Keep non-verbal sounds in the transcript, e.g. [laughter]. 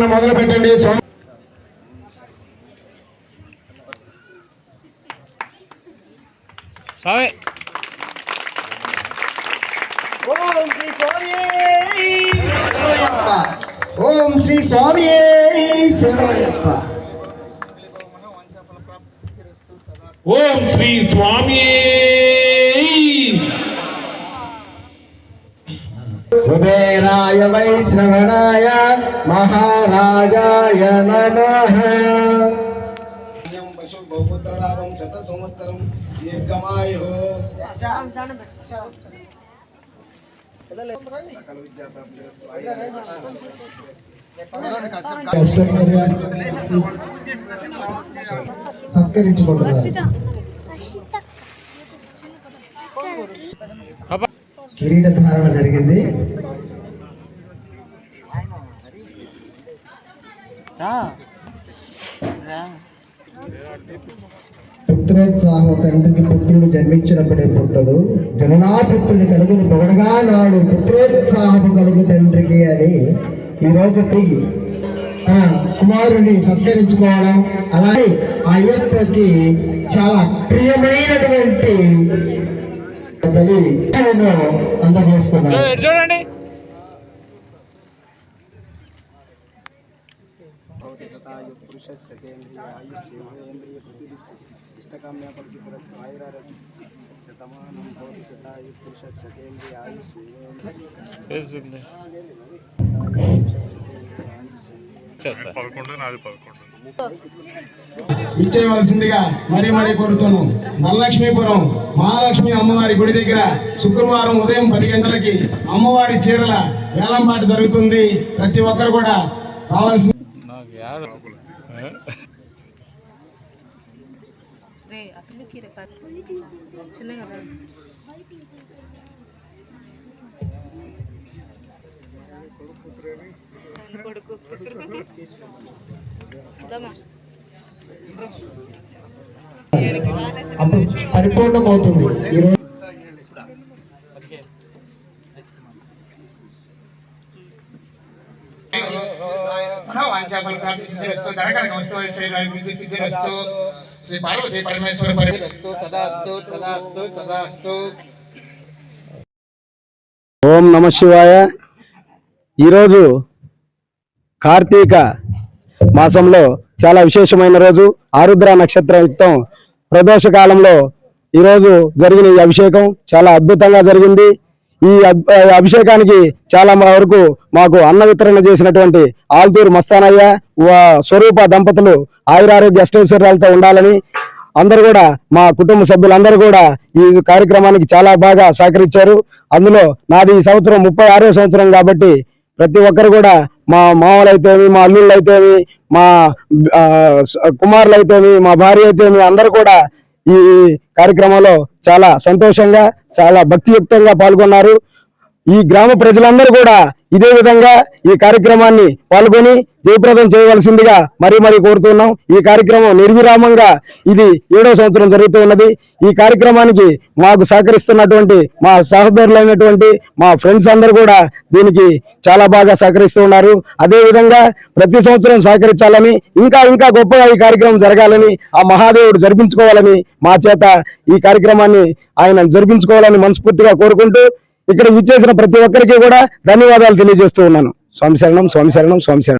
ఎవరన్నా మొదలు పెట్టండి ఓం శ్రీ స్వామి శరణమయ్యప్ప. ఓం శ్రీ స్వామి శరణమయ్యప్ప ఓం శ్రీ స్వామి కుబేరాయ వైశ్రవణాయ మహారాజాయ నమః. పశు బహుపుత్ర లాభం శత సంవత్సరం దీర్ఘమాయు సకల విద్యా సత్కరించుకుంటున్నారు. కిరీట ధారణ జరిగింది. పుత్రోత్సాహం తండ్రికి పుత్రుడు జన్మించినప్పుడే పుట్టదు. జననా పుత్రుడి కలుగును పొగడగా నాడు పుత్రోత్సాహము కలుగు తండ్రికి అని ఈ రోజు ఆ కుమారుని సత్కరించుకోవడం అలాగే అయ్యప్పకి చాలా ప్రియమైనటువంటి చూడండి. పురుష సకేంద్రియ ఆయుష్ ఇంద్రియ ప్రతిష్ఠి ఇష్టకామ్య పరిస్థితులస్తు ఆయురారోగ్యం శతమానం భౌతి శతాయు పురుష సకేంద్రియ ఆయుష్ ఫేస్బుక్ చేస్తా. ఇచ్చేయవలసిందిగా మరీ మరీ కోరుతున్నాం ధనలక్ష్మీపురం మహాలక్ష్మి అమ్మవారి గుడి దగ్గర శుక్రవారం ఉదయం పది గంటలకి అమ్మవారి చీరల వేలంపాట జరుగుతుంది ప్రతి ఒక్కరు కూడా రావాల్సింది. కొడుకు? [laughs] అప్పుడు పరిపూర్ణమవుతుంది ఈరోజు శ్రీ పార్వతీ పరమేశ్వర పరిరస్తు తదాస్తు తదాస్తు తదాస్తు ఓం నమ శివాయ. ఈరోజు కార్తీక మాసంలో చాలా విశేషమైన రోజు ఆరుద్ర నక్షత్రం ప్రదోష కాలంలో ఈరోజు జరిగిన ఈ అభిషేకం చాలా అద్భుతంగా జరిగింది. ఈ అబ్- అభిషేకానికి చాలా వరకు మాకు అన్న వితరణ చేసినటువంటి ఆల్తూరు మస్తానయ్య వా- స్వరూప దంపతులు ఆయురారోగ్య అష్టైశ్వర్యాలతో ఉండాలని అందరూ కూడా మా కుటుంబ సభ్యులందరూ కూడా ఈ కార్యక్రమానికి చాలా బాగా సహకరించారు. అందులో నాది ఈ సంవత్సరం ముప్పై ఆరో సంవత్సరం కాబట్టి ప్రతి ఒక్కరు కూడా మా మామలు అయితేమి మా అల్లుళ్ళు అయితేమి మా కుమారులు అయితేమి మా భార్య అయితేమి అందరూ కూడా ఈ కార్యక్రమంలో చాలా సంతోషంగా చాలా భక్తియుక్తంగా పాల్గొన్నారు. ఈ గ్రామ ప్రజలందరూ కూడా ఇదే విధంగా ఈ కార్యక్రమాన్ని పాల్గొని జయప్రదం చేయవలసిందిగా మరీ మరీ కోరుతున్నాం. ఈ కార్యక్రమం నిర్విరామంగా ఇది ఏడో సంవత్సరం జరుగుతూ ఉన్నది. ఈ కార్యక్రమానికి మాకు సహకరిస్తున్నటువంటి మా సహోదరులైనటువంటి మా ఫ్రెండ్స్ అందరూ కూడా దీనికి చాలా బాగా సహకరిస్తూ ఉన్నారు. అదే విధంగా ప్రతి సంవత్సరం సహకరించాలని ఇంకా ఇంకా గొప్పగా ఈ కార్యక్రమం జరగాలని ఆ మహాదేవుడు జరిపించుకోవాలని మా చేత ఈ కార్యక్రమాన్ని ఆయన జరిపించుకోవాలని మనస్ఫూర్తిగా కోరుకుంటూ ఇక్కడ విచ్చేసిన ప్రతి ఒక్కరికి కూడా ధన్యవాదాలు తెలియజేస్తూ ఉన్నాను. స్వామి శరణం స్వామి శరణం స్వామి శరణం.